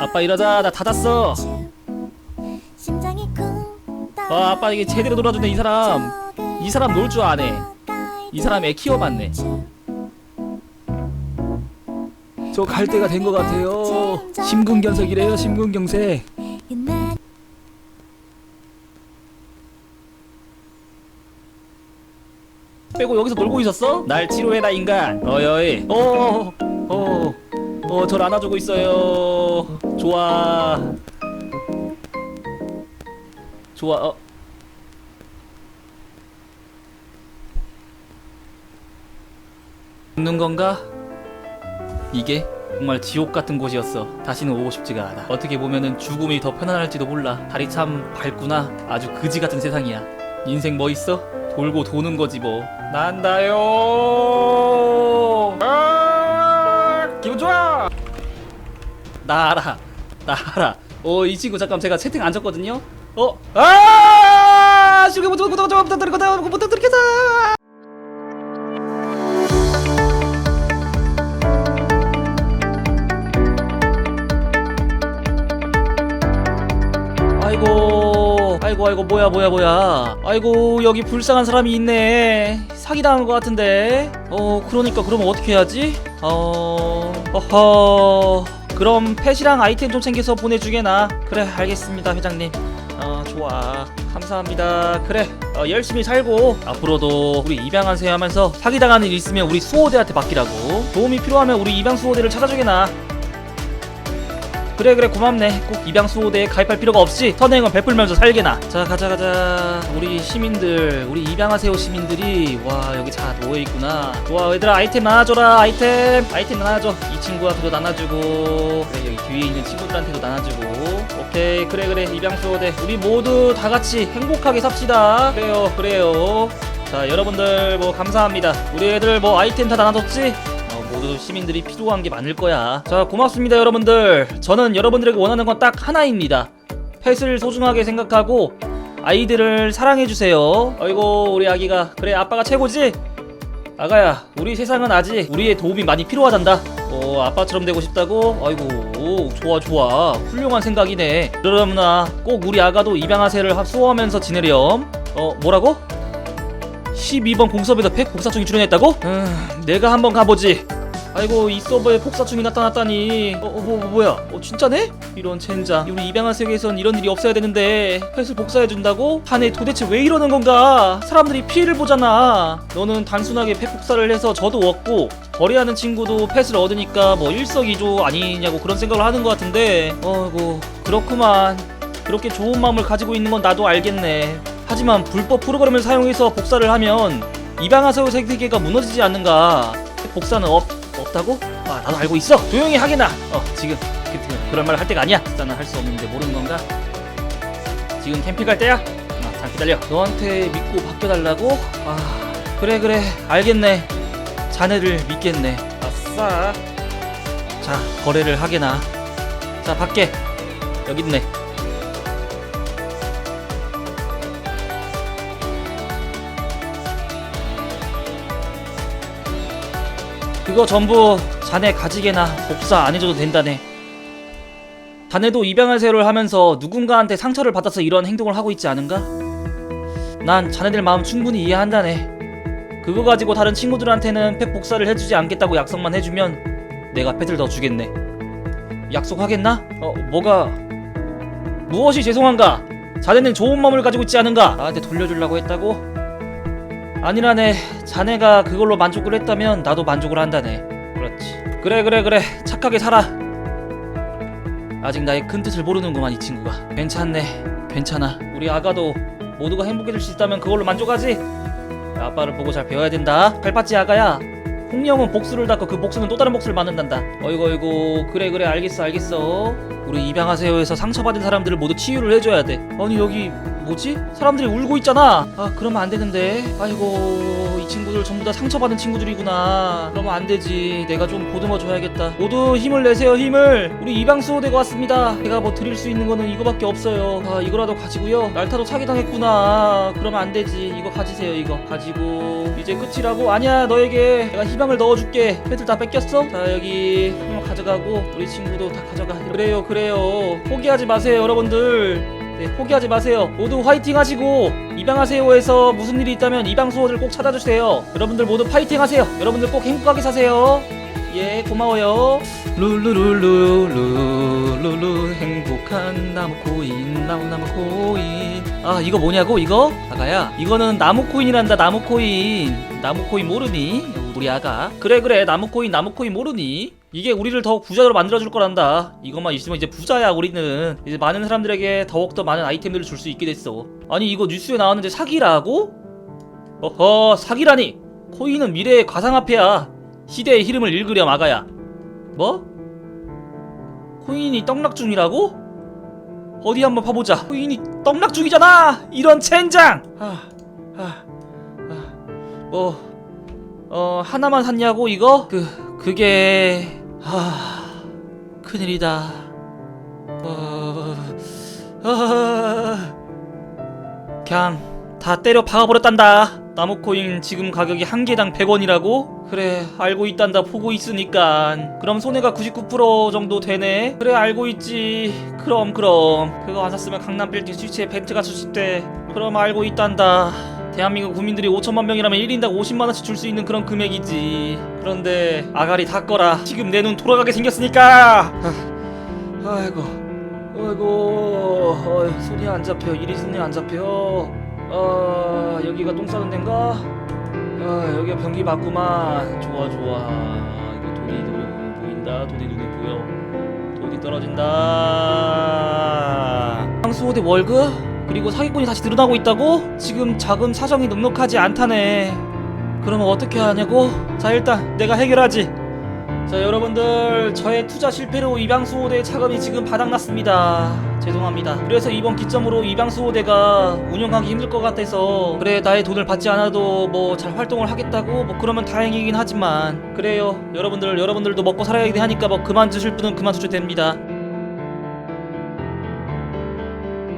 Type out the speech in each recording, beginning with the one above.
아빠 일어나 나 닫았어. 아 아빠 이게 제대로 놀아주네 이 사람. 이 사람 놀 줄 아네. 이 사람 애 키워봤네. 저 갈 때가 된 것 같아요. 심근경색이래요 심근경색. 빼고 여기서 놀고 있었어? 날 치료해라 인간. 어여이. 어어어 어 절 안아주고 있어요 좋아 좋아 어 죽는 건가? 이게 정말 지옥 같은 곳이었어. 다시는 오고 싶지가 않아. 어떻게 보면은 죽음이 더 편안할지도 몰라. 달이 참 밝구나. 아주 그지 같은 세상이야. 인생 뭐 있어? 돌고 도는 거지 뭐. 난다요. 아, 기분 좋아. 나 알아. 나 알아. 어, 이 친구 잠깐 제가 채팅 안 쳤거든요. 어, 아, 부터 부터 부터 부터 부터 부터 아이고 아이고 아이고 뭐야 뭐야 뭐야. 아이고 여기 불쌍한 사람이 있네. 사기당한 것 같은데. 어 그러니까 그러면 어떻게 해야지? 어 어허 그럼 펫이랑 아이템 좀 챙겨서 보내주게나? 그래 알겠습니다 회장님. 어 좋아. 감사합니다. 그래 어, 열심히 살고 앞으로도 우리 입양한 세 하면서 사기당하는 일 있으면 우리 수호대한테 맡기라고. 도움이 필요하면 우리 입양 수호대를 찾아주게나 그래 그래 고맙네. 꼭 입양 수호대에 가입할 필요가 없이 선행은 베풀면서 살게나. 자 가자 가자. 우리 시민들 우리 입양하세요 시민들이. 와 여기 다 모여있구나. 좋아 얘들아 아이템 나눠줘라 아이템. 아이템 나눠줘. 이 친구한테도 나눠주고 그래 여기 뒤에 있는 친구들한테도 나눠주고. 오케이 그래 그래. 입양 수호대. 우리 모두 다 같이 행복하게 삽시다. 그래요 그래요. 자 여러분들 뭐 감사합니다. 우리 애들 뭐 아이템 다 나눠줬지? 어, 모두 시민들이 필요한 게 많을 거야. 자, 고맙습니다, 여러분들. 저는 여러분들에게 원하는 건 딱 하나입니다. 펫을 소중하게 생각하고 아이들을 사랑해 주세요. 아이고, 우리 아기가 그래 아빠가 최고지? 아가야, 우리 세상은 아직 우리의 도움이 많이 필요하단다. 어, 아빠처럼 되고 싶다고? 아이고, 오, 좋아, 좋아. 훌륭한 생각이네. 그러므나 꼭 우리 아가도 입양하세를 하- 수호하면서 지내렴. 어, 뭐라고? 12번 공섭에서 팩 복사충이 출연했다고? 음, 내가 한번 가보지. 아이고 이 서버에 폭사충이 나타났다니. 어, 어 뭐, 뭐, 뭐야? 어 진짜네? 이런 젠장. 우리 입양한 세계에선 이런 일이 없어야 되는데 펫을 복사해준다고? 자네 도대체 왜 이러는 건가? 사람들이 피해를 보잖아. 너는 단순하게 펫 복사를 해서 저도 얻고 거래하는 친구도 펫을 얻으니까 뭐 일석이조 아니냐고 그런 생각을 하는 것 같은데. 어이구 그렇구만. 그렇게 좋은 마음을 가지고 있는 건 나도 알겠네. 하지만 불법 프로그램을 사용해서 복사를 하면 입양하세요 세계가 무너지지 않는가? 복사는 없, 없다고? 아 나도 알고 있어. 조용히 하게나. 어 지금 그, 그런 말 할 때가 아니야. 복사는 할 수 없는데 모르는 건가? 지금 캠핑 갈 때야? 아, 잘 기다려. 너한테 믿고 바뀌어달라고? 아 그래 그래. 알겠네. 자네를 믿겠네. 아싸. 자 거래를 하게나. 자 밖에. 여기 있네 그거 전부 자네 가지게나 복사 안 해줘도 된다네. 자네도 입양하세요를 하면서 누군가한테 상처를 받아서 이런 행동을 하고 있지 않은가? 난 자네들 마음 충분히 이해한다네. 그거 가지고 다른 친구들한테는 펫 복사를 해주지 않겠다고 약속만 해주면 내가 펫을 더 주겠네. 약속하겠나? 어, 뭐가 무엇이 죄송한가? 자네는 좋은 마음을 가지고 있지 않은가? 나한테 돌려주려고 했다고? 아니라네. 자네가 그걸로 만족을 했다면 나도 만족을 한다네. 그렇지. 그래 그래 그래. 착하게 살아. 아직 나의 큰 뜻을 모르는구만 이 친구가. 괜찮네. 괜찮아. 우리 아가도 모두가 행복해질 수 있다면 그걸로 만족하지. 아빠를 보고 잘 배워야 된다. 발받지 아가야. 홍령은 복수를 닦고 그 복수는 또 다른 복수를 만든단다. 어이구 어이구. 그래 그래. 알겠어 알겠어. 우리 입양하세요에서 상처받은 사람들을 모두 치유를 해줘야 돼. 아니 여기 뭐지? 사람들이 울고 있잖아. 아 그러면 안 되는데. 아이고 이 친구들 전부 다 상처받은 친구들이구나. 그러면 안 되지. 내가 좀 보듬어 줘야겠다. 모두 힘을 내세요 힘을. 우리 이방수호대가 왔습니다. 제가 뭐 드릴 수 있는 거는 이거밖에 없어요. 아 이거라도 가지고요. 날타도 사기당했구나. 그러면 안 되지. 이거 가지세요 이거. 가지고 이제 끝이라고? 아니야 너에게 내가 희망을 넣어줄게. 패들 다 뺏겼어? 자 여기 희망 가져가고 우리 친구도 다 가져가. 그래요 그래요. 포기하지 마세요 여러분들. 네, 포기하지 마세요. 모두 화이팅 하시고 입양하세요에서 무슨 일이 있다면 입양 수호들 꼭 찾아주세요. 여러분들 모두 파이팅 하세요. 여러분들 꼭 행복하게 사세요. 예, 고마워요. 룰루룰루룰루루 행복한 나무 코인 나무 나무 코인. 아 이거 뭐냐고 이거? 아가야 이거는 나무 코인이란다 나무 코인. 나무 코인 모르니? 우리 아가. 그래 그래 나무 코인 나무 코인 모르니? 이게 우리를 더욱 부자로 만들어줄 거란다. 이것만 있으면 이제 부자야 우리는. 이제 많은 사람들에게 더욱더 많은 아이템들을 줄 수 있게 됐어. 아니 이거 뉴스에 나왔는데 사기라고? 어허 사기라니. 코인은 미래의 가상화폐야. 시대의 흐름을 읽으렴 아가야. 뭐? 코인이 떡락 중이라고? 어디 한번 봐보자. 코인이 떡락 중이잖아. 이런 젠장. 아, 아, 아, 뭐, 어 하나만 샀냐고 이거? 그 그게 아 큰일이다. 어, 아, 그냥 다 때려 박아버렸단다. 나무 코인 지금 가격이 한 개당 100원이라고? 그래 알고 있단다. 보고 있으니까. 그럼 손해가 99% 정도 되네. 그래 알고 있지. 그럼 그럼. 그거 안 샀으면 강남 빌딩 스위치에 벤트가 수집돼 그럼 알고 있단다 대한민국 국민들이 5천만 명이라면 1인당 50만 원씩 줄 수 있는 그런 금액이지. 그런데 아가리 다 꺼라. 지금 내 눈 돌아가게 생겼으니까. 아, 아이고. 아이고. 어, 손이 안 잡혀. 이리 손이 안 잡혀. 아 여기가 똥 싸는 데인가? 아 여기가 변기 맞구만. 좋아 좋아. 이거 돈이 눈에 보인다. 돈이 눈에 보여. 돈이 떨어진다. 황수호대 월급? 그리고 사기꾼이 다시 드러나고 있다고? 지금 자금 사정이 넉넉하지 않다네. 그러면 어떻게 하냐고? 자 일단 내가 해결하지. 자 여러분들 저의 투자 실패로 입양수호대 차금이 지금 바닥났습니다. 죄송합니다. 그래서 이번 기점으로 입양수호대가 운영하기 힘들 것 같아서. 그래 나의 돈을 받지 않아도 뭐 잘 활동을 하겠다고? 뭐 그러면 다행이긴 하지만. 그래요. 여러분들 여러분들도 먹고 살아야 하니까 뭐 그만 두실 분은 그만 두셔도 됩니다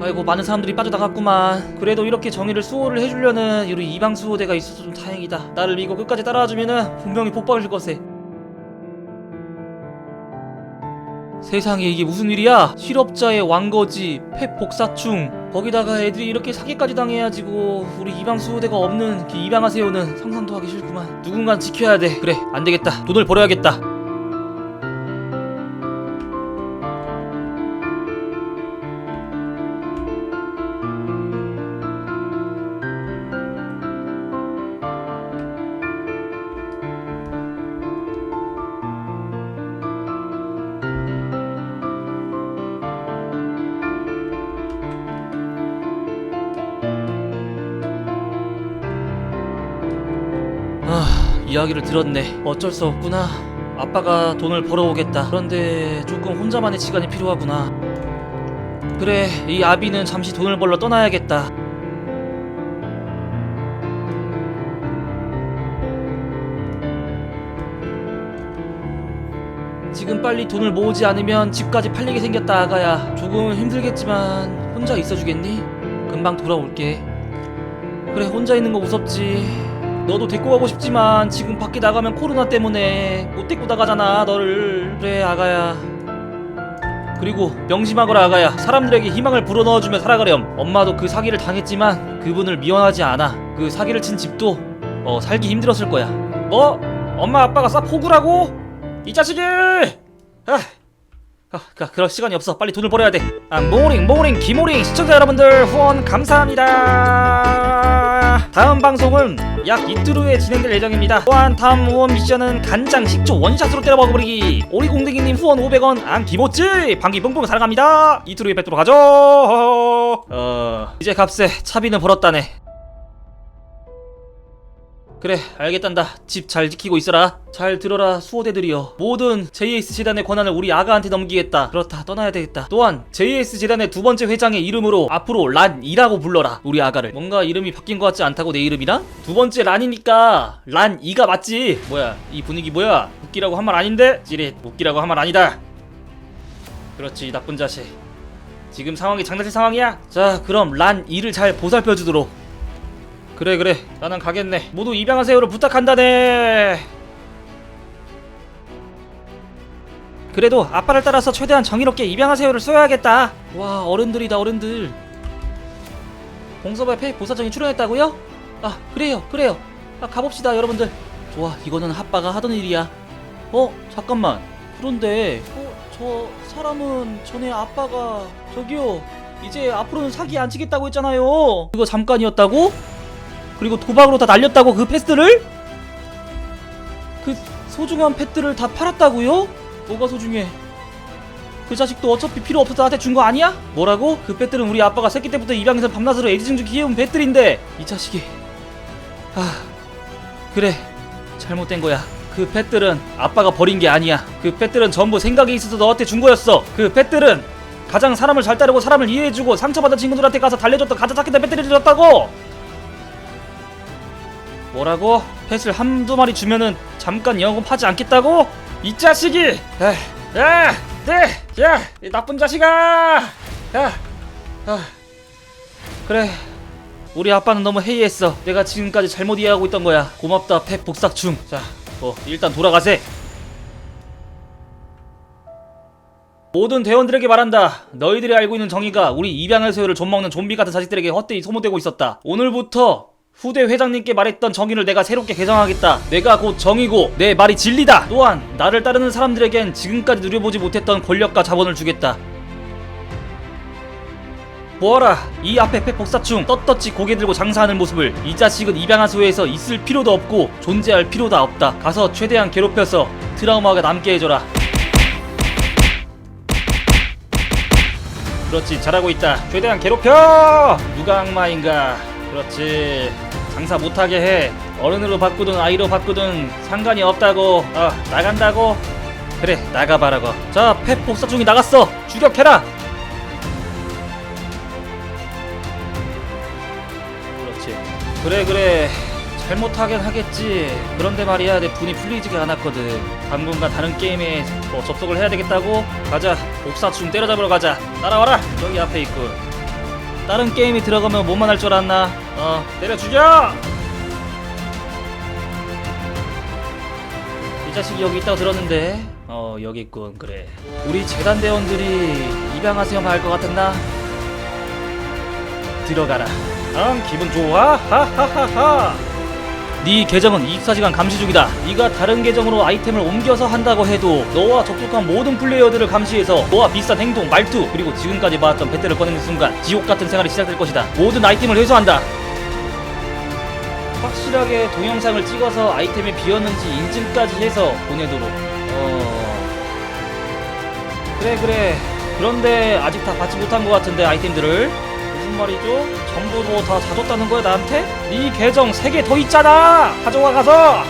아이고 많은 사람들이 빠져나갔구만. 그래도 이렇게 정의를 수호를 해주려는 우리 이방 수호대가 있어서 좀 다행이다. 나를 믿고 끝까지 따라와주면은 분명히 복 받을 것에 세상에 이게 무슨 일이야? 실업자의 왕거지, 폐복사충. 거기다가 애들이 이렇게 사기까지 당해야지고 우리 입양수호대가 없는 그 입양하세요는 상상도 하기 싫구만. 누군간 지켜야 돼. 그래 안 되겠다. 돈을 벌어야겠다 이야기를 들었네. 어쩔 수 없구나. 아빠가 돈을 벌어오겠다. 그런데 조금 혼자만의 시간이 필요하구나. 그래, 이 아비는 잠시 돈을 벌러 떠나야겠다. 지금 빨리 돈을 모으지 않으면 집까지 팔리게 생겼다, 아가야. 조금 힘들겠지만 혼자 있어주겠니? 금방 돌아올게. 그래, 혼자 있는 거 무섭지. 너도 데리고 가고 싶지만 지금 밖에 나가면 코로나 때문에 못 데리고 나가잖아 너를 그래 아가야 그리고 명심하거라 아가야 사람들에게 희망을 불어넣어주며 살아가렴 엄마도 그 사기를 당했지만 그분을 미워하지 않아 그 사기를 친 집도 어 살기 힘들었을 거야 뭐? 엄마 아빠가 싹 포구라고? 이 자식이! 아, 아, 그, 그럴 시간이 없어. 빨리 돈을 벌어야 돼. 아, 모링, 모링, 기모링 시청자 여러분들 후원 감사합니다. 다음 방송은 약 이틀 후에 진행될 예정입니다. 또한 다음 후원 미션은 간장 식초 원샷으로 때려 먹어버리기. 오리공댕이님 후원 500원, 안 기모찌, 방귀 뿡뿡 사랑합니다. 이틀 후에 뵙도록 하죠. 어, 이제 값에 차비는 벌었다네. 그래 알겠단다. 집 잘 지키고 있어라. 잘 들어라 수호대들이여. 모든 JS 재단의 권한을 우리 아가한테 넘기겠다. 그렇다 떠나야 되겠다. 또한 JS 재단의 두 번째 회장의 이름으로 앞으로 란이라고 불러라 우리 아가를. 뭔가 이름이 바뀐 것 같지 않다고 내 이름이랑? 두 번째 란이니까 란이가 맞지. 뭐야 이 분위기 뭐야? 웃기라고 한 말 아닌데? 찌릿 웃기라고 한 말 아니다. 그렇지 나쁜 자식. 지금 상황이 장난칠 상황이야? 자 그럼 란 2를 잘 보살펴주도록 그래 그래. 나는 가겠네. 모두 입양하세요를 부탁한다네. 그래도 아빠를 따라서 최대한 정의롭게 입양하세요를 써야겠다. 와 어른들이다 어른들. 폐 보사정이 출연했다고요? 아 그래요 그래요. 아, 가봅시다 여러분들. 좋아 이거는 아빠가 하던 일이야. 어 잠깐만. 그런데 어 저 사람은 전에 아빠가 저기요. 이제 앞으로는 사기 안 치겠다고 했잖아요. 그거 잠깐이었다고? 그리고 도박으로 다 날렸다고 그 패스들을? 그 소중한 펫들을 다 팔았다고요? 뭐가 소중해? 그 자식도 어차피 필요 없어서 나한테 준 거 아니야? 뭐라고? 그 펫들은 우리 아빠가 새끼 때부터 입양해서 밤낮으로 애지중지 키워온 펫들인데 이 자식이 아 그래 잘못된 거야 그 펫들은 아빠가 버린 게 아니야 그 펫들은 전부 생각이 있어서 너한테 준 거였어 그 펫들은 가장 사람을 잘 따르고 사람을 이해해주고 상처받은 친구들한테 가서 달래줬던 가짜 착했던 펫들을 줬다고 뭐라고? 펫을 한두 마리 주면은 잠깐 영업하지 않겠다고? 이 자식이! 에, 야! 네! 야! 이 나쁜 자식아! 야! 아. 그래 우리 아빠는 너무 해이했어 내가 지금까지 잘못 이해하고 있던 거야 고맙다 펫 복삭충 자, 뭐 일단 돌아가세 모든 대원들에게 말한다. 너희들이 알고 있는 정의가 우리 입양할 새우를 좀먹는 좀비 같은 자식들에게 헛되이 소모되고 있었다. 오늘부터 후대 회장님께 말했던 정의를 내가 새롭게 개정하겠다. 내가 곧 정의고 내 말이 진리다. 또한 나를 따르는 사람들에겐 지금까지 누려보지 못했던 권력과 자본을 주겠다. 보아라 이 앞에 폐폭사충 떳떳이 고개 들고 장사하는 모습을 이 자식은 입양하소에서 있을 필요도 없고 존재할 필요도 없다 가서 최대한 괴롭혀서 트라우마가 남게 해줘라 그렇지 잘하고 있다 최대한 괴롭혀 누가 악마인가 그렇지 장사 못하게 해 어른으로 바꾸든 아이로 바꾸든 상관이 없다고 어 나간다고 그래 나가봐라고 자 폐폭사충이 나갔어 추격해라 그렇지. 그래 그래. 잘못하긴 하겠지. 그런데 말이야 내 분이 풀리지가 않았거든. 당분간 다른 게임에 뭐 접속을 해야 되겠다고? 가자. 옥사충 때려잡으러 가자. 따라와라. 여기 앞에 있군. 다른 게임이 들어가면 뭐만 할 줄 알았나? 어 때려 죽여. 이 자식이 여기 있다고 들었는데. 어 여기 있군. 그래. 우리 재단 대원들이 입양하세요만 할 것 같았나? 들어가라. 응, 기분 좋아? 하하하하. 네 계정은 24시간 감시 중이다. 네가 다른 계정으로 아이템을 옮겨서 한다고 해도 너와 접촉한 모든 플레이어들을 감시해서 너와 비슷한 행동, 말투 그리고 지금까지 봐왔던 배틀을 꺼내는 순간 지옥 같은 생활이 시작될 것이다. 모든 아이템을 회수한다. 확실하게 동영상을 찍어서 아이템이 비었는지 인증까지 해서 보내도록. 어. 그래 그래. 그런데 아직 다 받지 못한 것 같은데 아이템들을. 무슨 말이죠? 전부 뭐 다 사줬다는 거야 나한테? 네 계정 3개 더 있잖아! 가져와 가서!